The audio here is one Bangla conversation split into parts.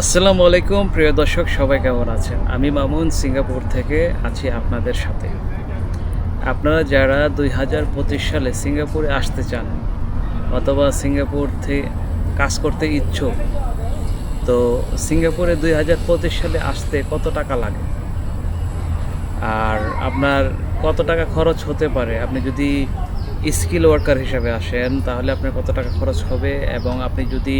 আসসালামু আলাইকুম, প্রিয় দর্শক, সবাই কেমন আছেন? আমি মামুন, সিঙ্গাপুর থেকে আছি আপনাদের সাথে। আপনারা যারা দুই হাজার পঁচিশ সালে সিঙ্গাপুরে আসতে চান অথবা সিঙ্গাপুর থেকে কাজ করতে ইচ্ছুক, তো সিঙ্গাপুরে দুই হাজার পঁচিশ সালে আসতে কত টাকা লাগে? আর আপনার কত টাকা খরচ হতে পারে? আপনি যদি স্কিল ওয়ার্কার হিসাবে আসেন, তাহলে আপনার কত টাকা খরচ হবে? এবং আপনি যদি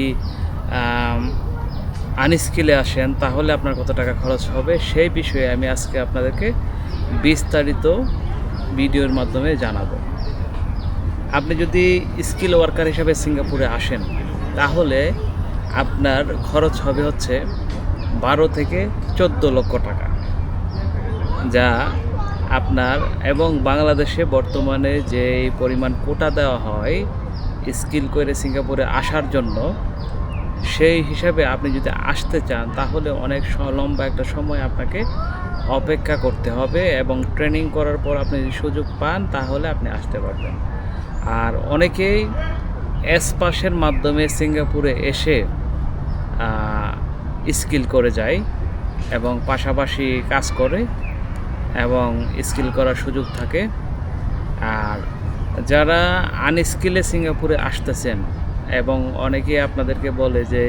আনস্কিলে আসেন, তাহলে আপনার কত টাকা খরচ হবে? সেই বিষয়ে আমি আজকে আপনাদেরকে বিস্তারিত ভিডিওর মাধ্যমে জানাব। আপনি যদি স্কিল ওয়ার্কার হিসাবে সিঙ্গাপুরে আসেন, তাহলে আপনার খরচ হবে হচ্ছে বারো থেকে চোদ্দ লক্ষ টাকা, যা আপনার এবং বাংলাদেশে বর্তমানে যে পরিমাণ কোটা দেওয়া হয় স্কিল করে সিঙ্গাপুরে আসার জন্য সেই হিসাবে আপনি যদি আসতে চান, তাহলে অনেক লম্বা একটা সময় আপনাকে অপেক্ষা করতে হবে এবং ট্রেনিং করার পর আপনি যদি সুযোগ পান, তাহলে আপনি আসতে পারবেন। আর অনেকেই এস মাধ্যমে সিঙ্গাপুরে এসে স্কিল করে যায় এবং পাশাপাশি কাজ করে এবং স্কিল করার সুযোগ থাকে। আর যারা আনস্কিলে সিঙ্গাপুরে আসতেছেন এবং অনেকে আপনাদেরকে বলে যে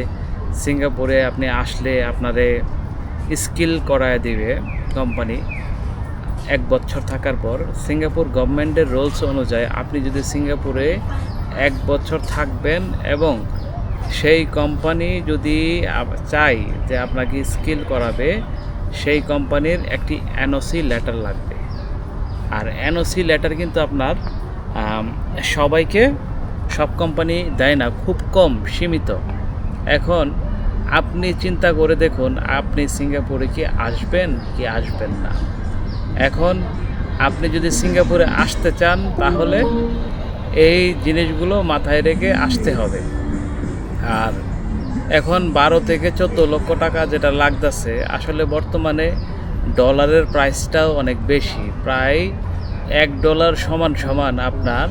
সিঙ্গাপুরে আপনি আসলে আপনারে স্কিল করায় দিবে কোম্পানি এক বছর থাকার পর। সিঙ্গাপুর গভর্নমেন্টের রুলস অনুযায়ী আপনি যদি সিঙ্গাপুরে এক বছর থাকবেন এবং সেই কোম্পানি যদি চাই যে আপনাকে স্কিল করাবে, সেই কোম্পানির একটি এনওসি লেটার লাগবে। আর এনওসি লেটার কিন্তু আপনার সবাইকে সব কোম্পানি দেয় না, খুব কম, সীমিত। এখন আপনি চিন্তা করে দেখুন, আপনি সিঙ্গাপুরে কি আসবেন কি আসবেন না। এখন আপনি যদি সিঙ্গাপুরে আসতে চান, তাহলে এই জিনিসগুলো মাথায় রেখে আসতে হবে। আর এখন বারো থেকে চোদ্দ লক্ষ টাকা যেটা লাগতেছে, আসলে বর্তমানে ডলারের প্রাইসটাও অনেক বেশি। প্রায় এক ডলার সমান সমান আপনার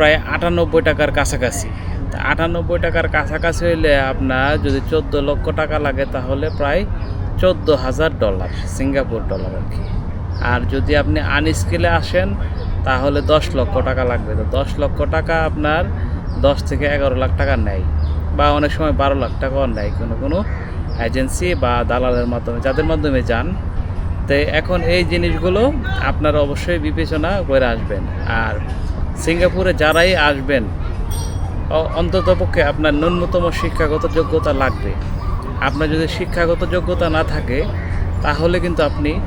প্রায় আটানব্বই টাকার কাছাকাছি। আটানব্বই টাকার কাছাকাছি হইলে আপনার যদি চোদ্দ লক্ষ টাকা লাগে তাহলে প্রায় চোদ্দ হাজার ডলার, সিঙ্গাপুর ডলার আর কি। আর যদি আপনি আনস্কিলে আসেন, তাহলে দশ লক্ষ টাকা লাগবে। তো দশ লক্ষ টাকা আপনার দশ থেকে এগারো লাখ টাকা নেয়, বা অনেক সময় বারো লাখ টাকাও নেয় কোনো কোনো এজেন্সি বা দালালের মাধ্যমে, যাদের মাধ্যমে যান। তো এখন এই জিনিসগুলো আপনারা অবশ্যই বিবেচনা করে আসবেন। আর সিঙ্গাপুরে যারাই আসবেন অন্ততপক্ষে আপনার ন্যূনতম শিক্ষাগত যোগ্যতা লাগবে। আপনার যদি শিক্ষাগত যোগ্যতা না থাকে, তাহলে কিন্তু আপনি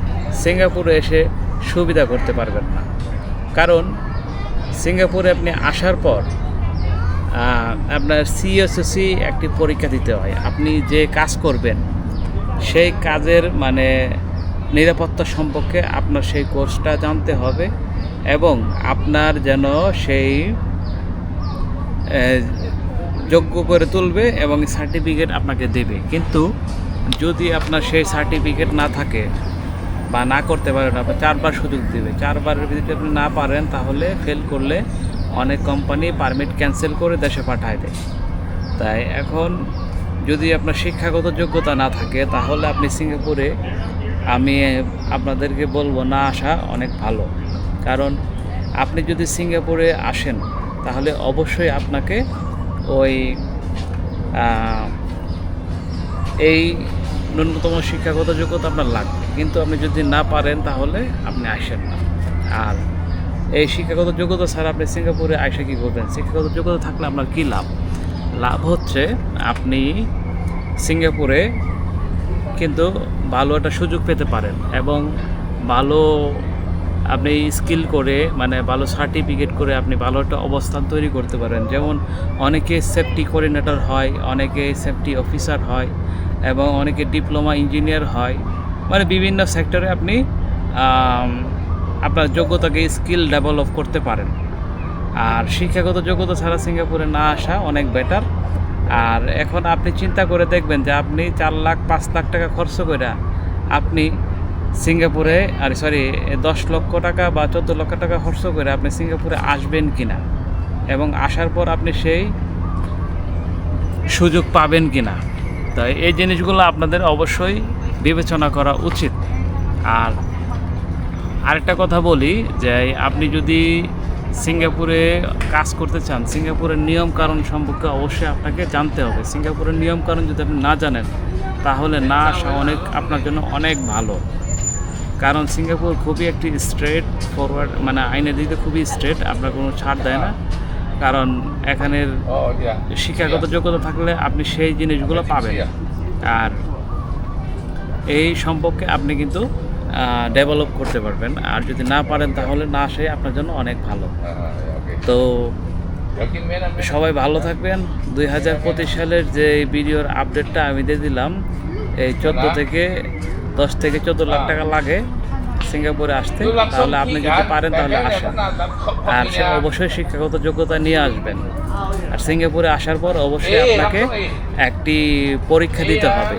সিঙ্গাপুরে এসে সুবিধা করতে পারবেন না। কারণ সিঙ্গাপুরে আপনি আসার পর আপনার সিএসএসি একটি পরীক্ষা দিতে হয়। আপনি যে কাজ করবেন, সেই কাজের মানে নিরাপত্তা সম্পর্কে আপনার সেই কোর্সটা জানতে হবে এবং আপনার যেন সেই যোগ্য করে তুলবে এবং সার্টিফিকেট আপনাকে দেবে। কিন্তু যদি আপনার সেই সার্টিফিকেট না থাকে বা না করতে পারেন, আপনার চারবার সুযোগ দেবে। চারবারের ভিতরে আপনি না পারেন, তাহলে ফেল করলে অনেক কোম্পানি পারমিট ক্যান্সেল করে দেশে পাঠায় দেয়। তাই এখন যদি আপনার শিক্ষাগত যোগ্যতা না থাকে, তাহলে আপনি সিঙ্গাপুরে আমি আপনাদেরকে বলব না আসা অনেক ভালো। কারণ আপনি যদি সিঙ্গাপুরে আসেন, তাহলে অবশ্যই আপনাকে ওই এই ন্যূনতম শিক্ষাগত যোগ্যতা আপনার লাগবে। কিন্তু আপনি যদি না পারেন, তাহলে আপনি আসেন না। আর এই শিক্ষাগত যোগ্যতা ছাড়া আপনি সিঙ্গাপুরে আসে কী করবেন? শিক্ষাগত যোগ্যতা থাকলে আপনার কী লাভ? লাভ হচ্ছে আপনি সিঙ্গাপুরে কিন্তু ভালো একটা সুযোগ পেতে পারেন এবং ভালো আপনি স্কিল করে মানে ভালো সার্টিফিকেট করে আপনি ভালো একটা অবস্থান তৈরি করতে পারেন। যেমন অনেকে সেফটি কোঅর্ডিনেটর হয়, অনেকে সেফটি অফিসার হয় এবং অনেকে ডিপ্লোমা ইঞ্জিনিয়ার হয়। মানে বিভিন্ন সেক্টরে আপনি আপনার যোগ্যতাকে স্কিল ডেভেলপ করতে পারেন। আর শিক্ষাগত যোগ্যতা ছাড়া সিঙ্গাপুরে না আসা অনেক বেটার আর এখন আপনি চিন্তা করে দেখবেন যে আপনি চার লাখ, পাঁচ লাখ টাকা খরচ করে আপনি সিঙ্গাপুরে, আর সরি দশ লক্ষ টাকা বা চোদ্দ লক্ষ টাকা খরচ করে আপনি সিঙ্গাপুরে আসবেন কি না এবং আসার পর আপনি সেই সুযোগ পাবেন কি না তাই এই জিনিসগুলো আপনাদের অবশ্যই বিবেচনা করা উচিত। আর আরেকটা কথা বলি যে আপনি যদি সিঙ্গাপুরে কাজ করতে চান, সিঙ্গাপুরের নিয়ম কারণ সম্পর্কে অবশ্যই আপনাকে জানতে হবে। সিঙ্গাপুরের নিয়ম কারণ যদি আপনি না জানেন, তাহলে না আসা অনেক আপনার জন্য অনেক ভালো। কারণ সিঙ্গাপুর খুবই একটি স্ট্রেট ফরওয়ার্ড মানে আইনের দিকে খুবই স্ট্রেট আপনার কোনো ছাড় দেয় না। কারণ এখানের শিক্ষাগত যোগ্যতা থাকলে আপনি সেই জিনিসগুলো পাবেন। আর এই সম্পর্কে আপনি কিন্তু ডেভেলপ করতে পারবেন। আর যদি না পারেন তাহলে না আসে আপনার জন্য অনেক ভালো। তো Yakin man, man. সবাই ভালো থাকবেন। দুই হাজার পঁচিশ সালের যে ভিডিওর আপডেটটা আমি দিয়ে দিলাম এই চোদ্দ থেকে দশ থেকে চোদ্দ লাখ টাকা লাগে। সিঙ্গাপুরে আসতে তাহলে আপনি যদি পারেন তাহলে আসেন। আর সে অবশ্যই শিক্ষাগত যোগ্যতা নিয়ে আসবেন। আর সিঙ্গাপুরে আসার পর অবশ্যই আপনাকে একটি পরীক্ষা দিতে হবে।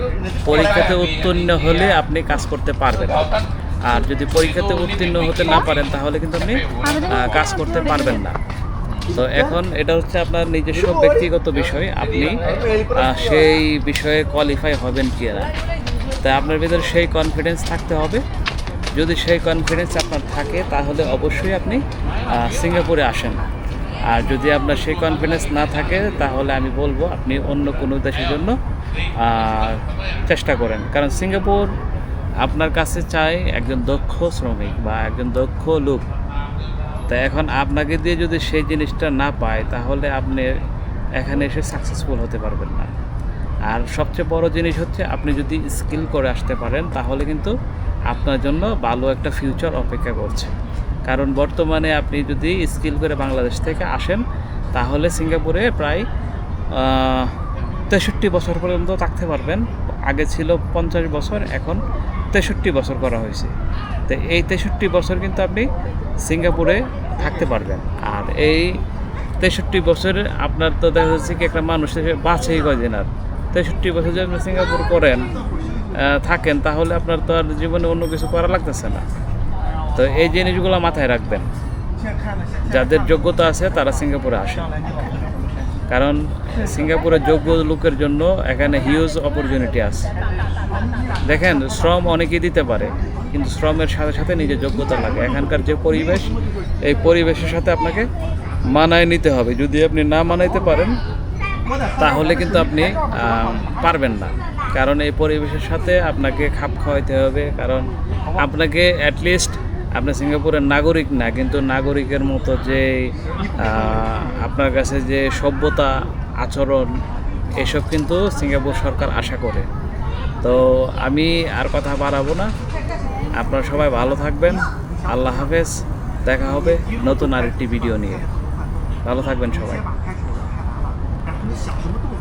পরীক্ষাতে উত্তীর্ণ হলে আপনি কাজ করতে পারবেন। আর যদি পরীক্ষাতে উত্তীর্ণ হতে না পারেন তাহলে কিন্তু আপনি কাজ করতে পারবেন না। তো এখন এটা হচ্ছে আপনার নিজস্ব ব্যক্তিগত বিষয়। আপনি আহ, সেই বিষয়ে কোয়ালিফাই হবেন কি না তাই আপনার ভিতরে সেই কনফিডেন্স থাকতে হবে। যদি সেই কনফিডেন্স আপনার থাকে, তাহলে অবশ্যই আপনি সিঙ্গাপুরে আসেন। আর যদি আপনার সেই কনফিডেন্স না থাকে, তাহলে আমি বলব আপনি অন্য কোনো দেশের জন্য চেষ্টা করেন। কারণ সিঙ্গাপুর আপনার কাছে চাই একজন দক্ষ শ্রমিক বা একজন দক্ষ লোক। তা এখন আপনাকে দিয়ে যদি সেই জিনিসটা না পায়, তাহলে আপনি এখানে এসে সাকসেসফুল হতে পারবেন না। আর সবচেয়ে বড় জিনিস হচ্ছে, আপনি যদি স্কিল করে আসতে পারেন, তাহলে কিন্তু আপনার জন্য ভালো একটা ফিউচার অপেক্ষা করছে। কারণ বর্তমানে আপনি যদি স্কিল করে বাংলাদেশ থেকে আসেন, তাহলে সিঙ্গাপুরে প্রায় তেষট্টি বছর পর্যন্ত থাকতে পারবেন। আগে ছিল পঞ্চাশ বছর, এখন তেষট্টি বছর করা হয়েছে। তো এই তেষট্টি বছর কিন্তু আপনি সিঙ্গাপুরে থাকতে পারবেন। আর এই তেষট্টি বছরে আপনার তো দেখা যাচ্ছে কি একটা মানুষ বাঁচেই কয়দিন আর তেষট্টি বছর যদি আপনি সিঙ্গাপুর করেন থাকেন, তাহলে আপনার তো আর জীবনে অন্য কিছু করা লাগতেছে না। তো এই জিনিসগুলো মাথায় রাখবেন। যাদের যোগ্যতা আছে, তারা সিঙ্গাপুরে আসেন। কারণ সিঙ্গাপুরের যোগ্য লোকের জন্য এখানে হিউজ অপরচুনিটি আছে। দেখেন, শ্রম অনেকেই দিতে পারে, কিন্তু শ্রমের সাথে সাথে নিজের যোগ্যতা লাগে। এখানকার যে পরিবেশ, এই পরিবেশের সাথে আপনাকে মানায় নিতে হবে। যদি আপনি না মানাইতে পারেন তাহলে কিন্তু আপনি পারবেন না। কারণ এই পরিবেশের সাথে আপনাকে খাপ খাওয়াইতে হবে। কারণ আপনাকে অ্যাটলিস্ট আপনি সিঙ্গাপুরের নাগরিক না, কিন্তু নাগরিকের মতো যে আপনার কাছে যে সভ্যতা, আচরণ, এসব কিন্তু সিঙ্গাপুর সরকার আশা করে। তো আমি আর কথা বাড়াবো না। আপনারা সবাই ভালো থাকবেন। আল্লাহ হাফেজ। দেখা হবে নতুন আরেকটি ভিডিও নিয়ে। ভালো থাকবেন সবাই। 你想什么东